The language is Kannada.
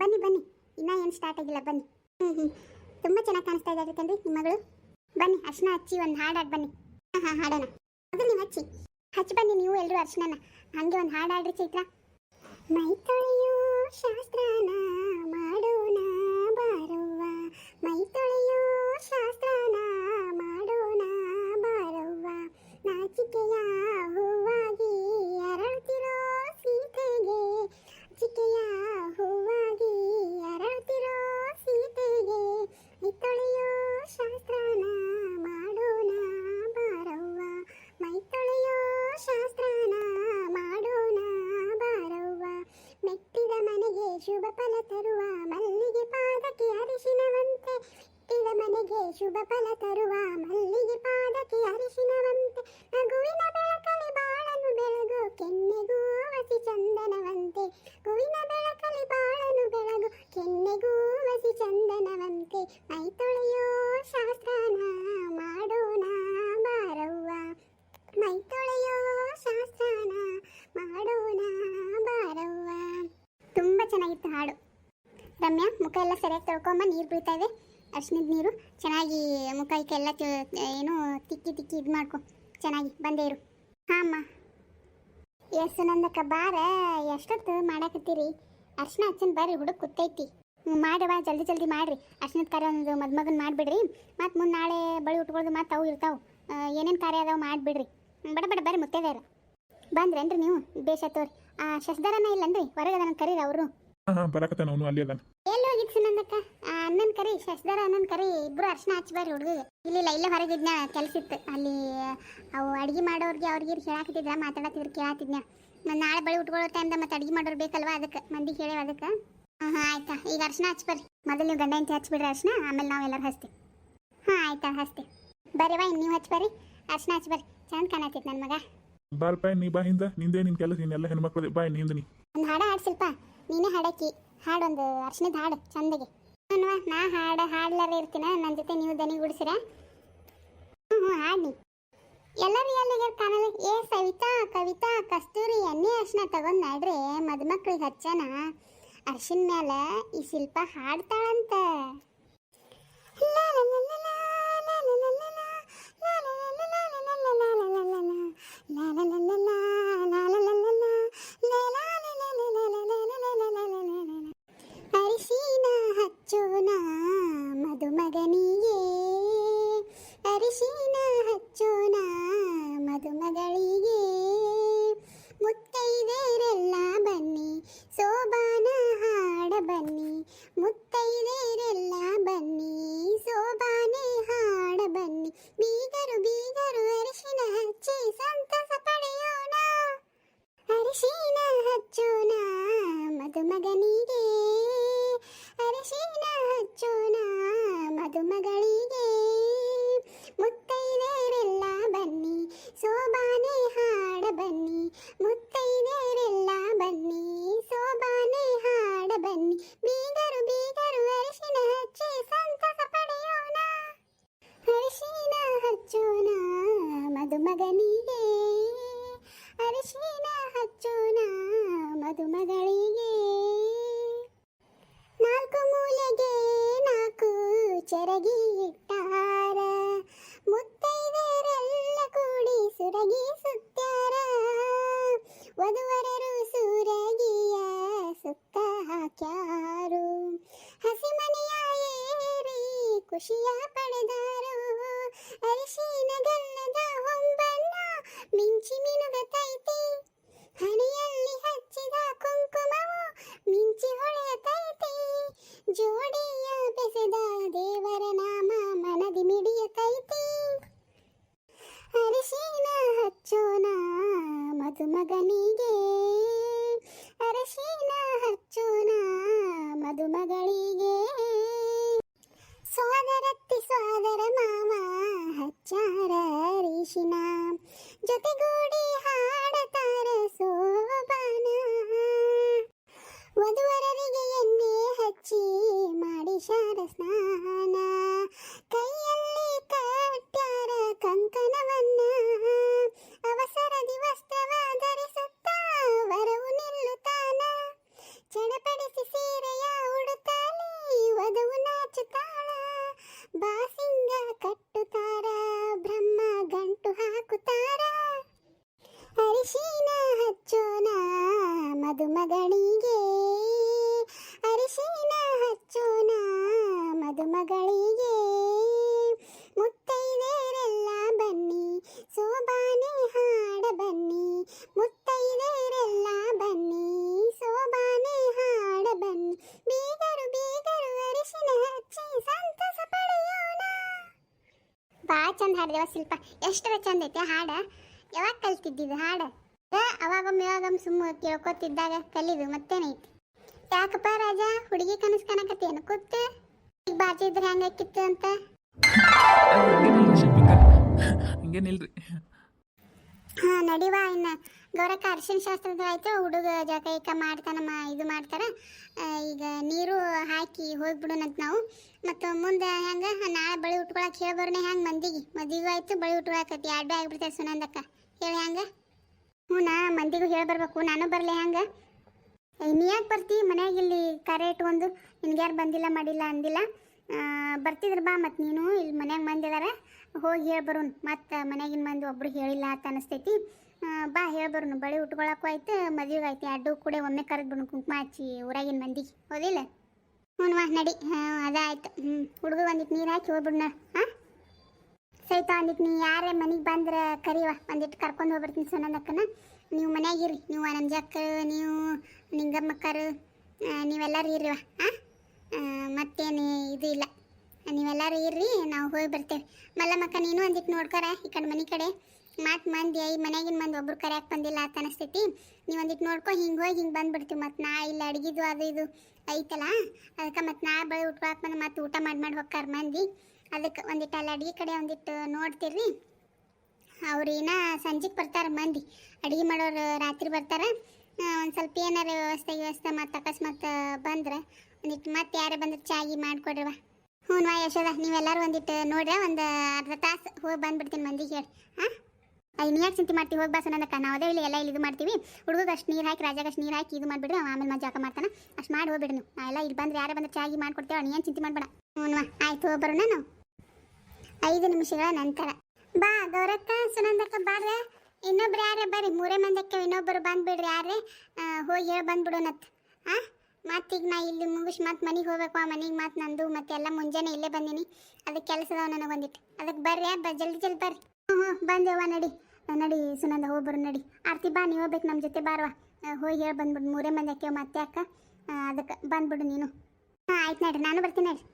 ಬನ್ನಿ ಬನ್ನಿ. ಇನ್ನ ಏನು ಸ್ಟಾರ್ಟ್ ಆಗಿಲ್ಲ, ಬನ್ನಿ. ತುಂಬ ಚೆನ್ನಾಗಿ ಕಾಣಿಸ್ತಾ ಇದ್ದಾರೆ ಕಣ್ರಿ ನಿಮ್ಮ ಮಗಳು. ಬನ್ನಿ, ಅರ್ಶನ ಹಚ್ಚಿ ಒಂದು ಹಾಡಾಡಿ ಬನ್ನಿ. ಹಾಂ ಹಾಂ, ಹಾಡೋಣ. ಅದು ನೀವು ಹಚ್ಚಿ. ಹಚ್ಚಿ ಬನ್ನಿ ನೀವು ಎಲ್ಲರೂ ಅರ್ಶಿನ ಹಂಗೆ ಒಂದು ಹಾಡು ಹಾಡ್ರಿ ಚೈತ್ರ. ಮೈ ತೊಳೆಯೋ ಶಾಸ್ತ್ರನ ಮಾಡೋಣ, ಬಾರವ್ವ. ಮೈ ತೊಳೆಯೋ ಶಾಸ್ತ್ರನ ಮಾಡೋಣ, ಬಾರವ್ವ. ನಾಚಿಕೆಯ ಶುಭ ಫಲ ತರುವ ಮಲ್ಲಿಗೆ ಪಾದಕ್ಕೆ ಅರಿಶಿನವಂತೆ ನಗುವಿನ ಬೆಳಕಲಿ ಬಾಳನು ಬೆಳಗು, ಕೆನ್ನೆಗೂ ವಸಿ ಚಂದನವಂತೆ. ಹೂವಿನ ಬೆಳಕಲಿ ಬಾಳನು ಬೆಳಗು, ಕೆನ್ನೆಗೂ ವಸಿ ಚಂದನವಂತೆ. ಮೈ ತೊಳೆಯೋ ಶಾಸ್ತ್ರನ ಮಾಡೋಣ ಬಾರವ್ವ. ಮೈ ತೊಳೆಯೋ ಶಾಸ್ತ್ರನ ಮಾಡೋಣ ಬಾರವ್ವ. ತುಂಬ ಚೆನ್ನಾಗಿತ್ತು ಹಾಡು. ರಮ್ಯಾ, ಮುಖ ಎಲ್ಲ ಸರಿಯಾಗಿ ತೊಳ್ಕೊಂಬ, ನೀರು ಬೀಳ್ತಾ ಇದೆ. ಅರ್ಶಿನದ ನೀರು, ಚೆನ್ನಾಗಿ ಮುಖ ಈಕ ಎಲ್ಲ ತಿ- ಏನು ತಿಕ್ಕಿ ತಿಕ್ಕಿ ಇದು ಮಾಡ್ಕೊ, ಚೆನ್ನಾಗಿ ಬಂದೇ ಇರು. ಹಾಂ ಅಮ್ಮ. ಎಸ್ ನಂದಕ್ಕ, ಬಾರ, ಎಷ್ಟೊತ್ತು ಮಾಡಾಕತ್ತೀರಿ? ಅರ್ಶಿನ ಹಚ್ಚನ್ ಬರ್ರಿ ಹುಡುಗ ಕುತ್ತೈತಿ ಮಾಡ್ರಿ ಮಾಡಿ ಬಾ ಜಲ್ದಿ ಜಲ್ದಿ ಮಾಡ್ರಿ. ಅರ್ಶಿನದ ಕಾರ್ಯ ಒಂದು ಮದ್ಮಗನ್ ಮಾಡಿಬಿಡ್ರಿ. ಮತ್ತು ಮುಂದೆ ನಾಳೆ ಬಳಿ ಉಟ್ಕೊಳ್ಳೋದು ಮತ್ತು ಅವು ಇರ್ತಾವೆ. ಏನೇನು ಕಾರ್ಯ ಅದಾವೆ ಮಾಡಿಬಿಡ್ರಿ. ಬಡ ಬಡ ಬರ್ರಿ ಮುತ್ತೈದಾರ ಬಂದ್ರೇನ್ರಿ ನೀವು? ಬೇಷ ತೋರಿ. ಆ, ಶಶಧರನ ಇಲ್ಲನ್ರಿ? ಹೊರಗೆ ಅದನ್ನ ಕರೀರಿ ಅವರು. ಹಾಂ ಹಾಂ, ಬರಕತ್ತಾನ ಅವನು, ಅಲ್ಲಿ ಅದಾನ. ಎಲ್ಲಿ ಹೋಗಿದ್ ಸುನಂದಕ್ಕ? ಅಣ್ಣನ್ ಕರಿ ಶಶಧರ ಅಣ್ಣನ್ ಕರಿ ಇಬ್ರು ಅರ್ಶನ ಹಚ್ಚಿ ಬರ್ರಿ ಹುಡುಗ. ಇಲ್ಲಿಲ್ಲ ಇಲ್ಲೇ ಹೊರಗಿದ್ನ ಕೆಲಸ ಇತ್ತು. ಅಲ್ಲಿ ಅವು ಅಡಿಗೆ ಮಾಡೋರಿಗೆ ಅವ್ರಿಗೆ ಹೇಳಾಕತ್ತಿದ್ರ ಮಾತಾಡತ್ತಿದ್ರು ಕೇಳಾತಿದ್ನ ನಾಳೆ ಬಳಿ ಉಟ್ಕೊಳ್ಳೋ ಟೈಮ್ದ ಮತ್ತೆ ಅಡಿಗೆ ಮಾಡೋರು ಬೇಕಲ್ವಾ ಅದಕ್ಕೆ ಮಂದಿ ಹೇಳೇವ ಅದಕ್ಕೆ. ಹಾಂ ಹಾಂ ಆಯ್ತಾ. ಈಗ ಅರ್ಶನ ಹಚ್ಚಿ ಬರ್ರಿ. ಮೊದಲು ನೀವು ಗಂಡ ಇಂತಿ ಹಚ್ಬಿಡ್ರಿ ಅರ್ಶನ ಆಮೇಲೆ ನಾವು ಎಲ್ಲರೂ ಹಚ್ತೀವಿ. ಹಾಂ ಆಯ್ತಾ ಹಚ್ತೀವಿ. ಬರ್ರಿ ಬಾ ನೀವು ಹಚ್ಚಿ ಬರ್ರಿ. ಅರ್ಶನ ಹಚ್ಚಿ ಬರ್ರಿ. ಚಂದ ಕಾಣತ್ತಿತ್ತು ನನ್ನ ಮಗ. ಬಾಲ್ಪಾಯ್ ನೀ ಬಾ ಹಿಂದ. ನಿಂದೇ ನಿನ್ ಕೆಲಸ ನೀನೆಲ್ಲ ಹೆಣ್ಮಕ್ಳು ಬಾಯ್ ಹಿಂದ ನೀ. ಒಂದು ಹಾಡ ಹಾಡ್ಸಿಲ್ಪ ನೀನೇ ಹಾಡಕ್ಕಿ. ಹಾಡೊಂದು ಅರ್ಶಿನದ ಹಾಡು ಚಂದಗೆ ಅನ್ವಾ ನಾ ಹಾಡ ಹಾಡ್ಲಾರ ಇರ್ತೀನ ನನ್ನ ಜೊತೆ ನೀವು ದನಿ ಗುಡಿಸಿರ ಹ್ಞೂ ಹ್ಞೂ ಹಾಡಿ ಎಲ್ಲರೂ ಎಲ್ಲಿಗೆ ಕಾಣಲ್ಲ ಏ ಸವಿತಾ ಕವಿತಾ ಕಸ್ತೂರಿ ಎಣ್ಣೆ ಅರ್ಶಿನ ತಗೊಂಡು ನಡ್ರಿ ಮದುಮಕ್ಳಿಗೆ ಹಚ್ಚನ ಅರ್ಶಿನ ಮ್ಯಾಲ ಈ ಶಿಲ್ಪ ಹಾಡ್ತಾಳಂತ ಲಾ ಅರಿಶಿನ ಹಚ್ಚೋಣ ಮದುಮಗನಿಗೆ. ಅರಿಶಿನ ಹಚ್ಚೋಣ ಮದುಮಗಳಿಗೆ. ಮದುಮಗಳಿಗೆ. ನಾಲ್ಕು ಮೂಲೆಗೆ ನಾಲ್ಕು ಚೆರಗಿ ಇಟ್ಟಾರ. ಮುತ್ತೈದರೆಲ್ಲ ಕೂಡಿ ಸುರಗಿ ಸುತ್ತಾರ ವಧುವರರು ಸುರಗಿಯ ಸುತ್ತ ಹಾಕ್ಯಾರು. ಹಸಿಮನೆಯ ಏರಿ ಖುಷಿಯ ಹಚ್ಚೋಣ ಮದುಮಗಳಿಗೆ. ಸೋದರತ್ತಿ ಸೋದರ ಮಾವ ಹಚ್ಚಾರ ಅರಿಶಿನ ಜೊತೆಗೂಡಿ ಹಾಡತಾರ ಸೋಬಾನ. ವಧುವರರಿಗೆ ಎಣ್ಣೆ ಹಚ್ಚಿ ಮಾಡಿಶಾರ ಸ್ನಾನ ಮಗಳಿಗೆ. ಮುತ್ತೈದೆಯರೆಲ್ಲ ಬನ್ನಿ, ಸೋಬಾನೆ ಹಾಡ ಬನ್ನಿ. ಮುತ್ತೈದೆಯರೆಲ್ಲ ಬನ್ನಿ, ಸೋಬಾನೆ ಹಾಡ ಬನ್ನಿ. ಬೀಗರು ಬೀಗರು ಅರಿಶಿನ ಹಚ್ಚಿ ಸಂತಸ ಪಡೆಯೋಣ. ಬಾ ಚಂದ ಹಾಡಿದೆ ಶಿಲ್ಪ. ಎಷ್ಟರ ಚಂದ ಐತೆ ಹಾಡ? ಯಾವಾಗ ಕಲ್ತಿದ್ದಿದ್ದು ಹಾಡ? ಅವಾಗೊಮ್ಮೆ ಯಾವಾಗೊಮ್ಮೆ ಸುಮ್ಮ ಕೇಳ್ಕೊತಿದ್ದಾಗ ಕಲಿದು ಮತ್ತೇನೈತಿ? ಯಾಕಪ್ಪ ರಾಜ, ಹುಡುಗಿ ಕನಸು ಕಾಣಕತ್ತೇನು? ಕೂತ್ತೆ ಬಾಜು ಇದ್ರೆ ಹೆಂಗಾಕಿತ್ತು ಅಂತ? ಹಂಗೇನಿಲ್ರಿ. ಹಾ ನಡಿವ. ಇನ್ನ ಗೌರಕ್ಕ ಅರ್ಶಿನ ಶಾಸ್ತ್ರದ ಆಯ್ತು ಹುಡುಗ ಜಕೈಕ ಮಾಡ್ತಾನಮ್ಮ ಇದು ಮಾಡ್ತಾರ. ಈಗ ನೀರು ಹಾಕಿ ಹೋಗ್ಬಿಡೋಣಂತ ನಾವು. ಮತ್ತು ಮುಂದೆ ಹೆಂಗೆ ನಾಳೆ ಬಳಿ ಉಟ್ಕೊಳಕ್ ಹೇಳ್ಬರ್ನೆ ಹೆಂಗೆ ಮಂದಿಗೆ? ಮದುವೆ ಆಯ್ತು ಬಳಿ ಉಟ್ಕೊಳಕತ್ತಿ. ಎರಡು ಆಗ್ಬಿಡ್ತೈತೆ ಸುನಂದಕ್ಕ ಹೇಳಿ ಹೆಂಗೆ? ಹ್ಞೂ ನಾ ಮಂದಿಗೂ ಹೇಳ್ಬರ್ಬೇಕು ನಾನು ಬರಲಿ ಹೆಂಗೆ? ನೀ ಯಾಕೆ ಬರ್ತಿ? ಮನೆಯಾಗಿಲ್ಲಿ ಕರೆ ಇಟ್ಕೊಂಡು ನಿನ್ಗ್ಯಾರು ಬಂದಿಲ್ಲ ಮಾಡಿಲ್ಲ ಅಂದಿಲ್ಲ. ಬರ್ತಿದ್ರ ಬಾ ಮತ್ತು ನೀನು. ಇಲ್ಲಿ ಮನ್ಯಾಗ ಮಂದಿ ಹೋಗಿ ಹೋಗಿ ಹೇಳ್ಬರೋನ್ ಮತ್ತು ಮನ್ಯಾಗಿನ ಮಂದಿ ಒಬ್ರು ಹೇಳಿಲ್ಲ ಅಂತ ಅನಿಸ್ತೈತಿ. ಬಾ ಹೇಳ್ಬರೋನು ಬಳಿ ಉಟ್ಕೊಳಕ್ಕೂ ಆಯ್ತು, ಮದುವೆಗೆ ಆಯ್ತು. ಎರಡು ಕೂಡ ಒಮ್ಮೆ ಕರೆದು ಬಿಡು ಕುಂಕುಮ ಹಚ್ಚಿ ಊರಾಗಿನ ಮಂದಿಗೆ. ಹೋದಿಲ್ಲ? ಹ್ಞೂ ವಾ, ನಡಿ. ಅದಾಯ್ತು ಹ್ಞೂ ಹುಡುಗ ಒಂದಿಟ್ಟು ನೀರು ಹಾಕಿ ಹೋಗ್ಬಿಡ್ನ ಹಾಂ? ಸೈತ ಒಂದಿಟ್ಟು ನೀ ಯಾರೇ ಮನೆಗೆ ಬಂದ್ರೆ ಕರಿವ ಒಂದಿಟ್ಟು ಕರ್ಕೊಂಡು ಹೋಗ್ಬಿಡ್ತೀನಿ ಸುನಂದಕ್ಕನ ನೀವು ಮನೆಯಾಗಿರಿ ನೀವು ನಂಜಕ್ಕ ನೀವು ನಿಂಗಮ್ಮಕ್ಕರು ನೀವೆಲ್ಲರೂ ಇರಿವ ಹಾಂ? ಮತ್ತೇನು? ಇದು ಇಲ್ಲ. ನೀವೆಲ್ಲರೂ ಇರ್ರಿ, ನಾವು ಹೋಗಿ ಬರ್ತೇವೆ. ಮಲ್ಲಮ್ಮಕ್ಕ, ನೀನು ಒಂದಿಟ್ಟು ನೋಡ್ಕೊರ ಈ ಕಡೆ ಮನೆ ಕಡೆ. ಮಾತು ಮಂದಿ ಐ ಮನೆಗಿನ ಮಂದಿ ಒಬ್ರು ಕರೆಯಕ್ಕೆ ಬಂದಿಲ್ಲ ಅಂತ ಅನಿಸ್ತೈತಿ. ನೀವು ಒಂದಿಟ್ಟು ನೋಡ್ಕೊ, ಹಿಂಗೆ ಹೋಗಿ ಹಿಂಗೆ ಬಂದುಬಿಡ್ತೀವಿ. ಮತ್ತು ನಾ ಇಲ್ಲಿ ಅಡುಗಿದು ಅದು ಇದು ಐತಲ್ಲ. ಅದಕ್ಕೆ ಮತ್ತು ನಾ ಬಳಿ ಉಟ್ಕೊಳಕ್ಕೆ ಬಂದು ಮತ್ತೆ ಊಟ ಮಾಡಿ ಮಾಡಿ ಹೋಗ್ಕಾರ ಮಂದಿ. ಅದಕ್ಕೆ ಒಂದಿಟ್ಟು ಅಲ್ಲಿ ಅಡುಗೆ ಕಡೆ ಒಂದಿಟ್ಟು ನೋಡ್ತೀರಿ ಅವ್ರು ಏನ ಸಂಜೆಗೆ ಬರ್ತಾರೆ ಮಂದಿ. ಅಡುಗೆ ಮಾಡೋರು ರಾತ್ರಿ ಬರ್ತಾರೆ. ಒಂದು ಸ್ವಲ್ಪ ಏನಾರ ವ್ಯವಸ್ಥೆ ವ್ಯವಸ್ಥೆ ಮತ್ತು ಅಕಸ್ಮಾತ್ ಬಂದ್ರೆ ಒಂದಿಟ್ಟು ಮತ್ತೆ ಯಾರೇ ಬಂದ್ರೆ ಚಾಗಿ ಮಾಡಿಕೊಡ್ರವ? ಹ್ಞೂ ವಾ ಯಶೋದ, ನೀವೆಲ್ಲರೂ ಒಂದಿಟ್ಟು ನೋಡ್ರೆ, ಒಂದು ಅರ್ಧ ತಾಸು ಹೋಗಿ ಬಂದ್ಬಿಡ್ತೀನಿ ಮಂದಿಗೆ ಹೇಳಿ. ಹಾಂ? ಅದು ನೀ ಯಾಕೆ ಚಿಂತೆ ಮಾಡ್ತೀವಿ ಹೋಗಿ ಬಸ್ ಅನ್ನೋದಕ್ಕೆ ನಾವು ಅದೇ ಇಲ್ಲಿ ಎಲ್ಲ ಇಲ್ಲಿ ಇದು ಮಾಡ್ತೀವಿ. ಹುಡುಗ ಅಷ್ಟು ನೀರು ಹಾಕಿ ರಾಜಾಗ ಅಷ್ಟು ನೀರು ಹಾಕಿ ಇದು ಮಾಡಿಬಿಡ್ರಿ ಅವ ಆಮೇಲೆ ಮಜಾಕ ಮಾಡ್ತಾನೆ. ಅಷ್ಟು ಮಾಡಿ ಹೋಗ್ಬಿಡು ನೀವು. ನಾ ಎಲ್ಲ ಇಲ್ಲಿ ಬಂದ್ರೆ ಯಾರೇ ಬಂದ್ರೆ ಚಾಗಿ ಮಾಡ್ಕೊಡ್ತೇವೆ ನೀ ಏನು ಚಿಂತೆ ಮಾಡಬೇಡ. ಹ್ಞೂ ಆಯ್ತು, ಹೋಗಿ ಬರೋಣ ನಾವು. ಐದು ನಿಮಿಷಗಳ ನಂತರ. ಬಾ, ಗೌರಕ್ಕ, ಸುನಂದಕ್ಕ ಬಾರ್ರೆ ಇನ್ನೊಬ್ರು ಯಾರೇ ಬರ್ರಿ? ಮೂರೇ ಮಂದಕ್ಕೆ ಇನ್ನೊಬ್ಬರು ಬಂದ್ಬಿಡ್ರಿ ಯಾರೇ ಹೋಗಿ ಹೇಳಿ ಬಂದ್ಬಿಡೋಣತ್. ಆ? ಮತ್ತೀಗ ನಾ ಇಲ್ಲಿ ಮುಗಿಸಿ ಮತ್ತೆ ಮನೆಗೆ ಹೋಗ್ಬೇಕು, ಆ ಮನೆಗೆ ಮತ್ತೆ ನಂದು ಮತ್ತೆ ಎಲ್ಲ ಮುಂಜಾನೆ ಇಲ್ಲೇ ಬಂದೀನಿ. ಅದಕ್ಕೆ ಕೆಲಸ ನನಗೆ ಒಂದಿಟ್ಟು ಅದಕ್ಕೆ ಬರ್ರಿ ಬ, ಜಲ್ದಿ ಜಲ್ದಿ ಬರ್ರಿ. ಹ್ಞೂ ಹ್ಞೂ ಬಂದೇವ ನಡಿ. ನಡಿ ಸುನಂದ ಹೋಗ್ಬರು ನಡಿ. ಆರ್ತಿ, ಬಾ, ನೀವು ಹೋಗ್ಬೇಕು ನಮ್ಮ ಜೊತೆ ಬಾರವಾ. ಹೋಗಿ ಹೇಳಿ ಬಂದ್ಬಿಡು, ಮೂರೇ ಮಂದಿ ಹಾಕ್ಯವ ಮತ್ತೆ ಅಕ್ಕ. ಅದಕ್ಕೆ ಬಂದ್ಬಿಡು ನೀನು. ಹಾಂ, ಆಯ್ತು ನಡ್ರಿ, ನಾನು ಬರ್ತೀನಿ ನಡ್ರಿ.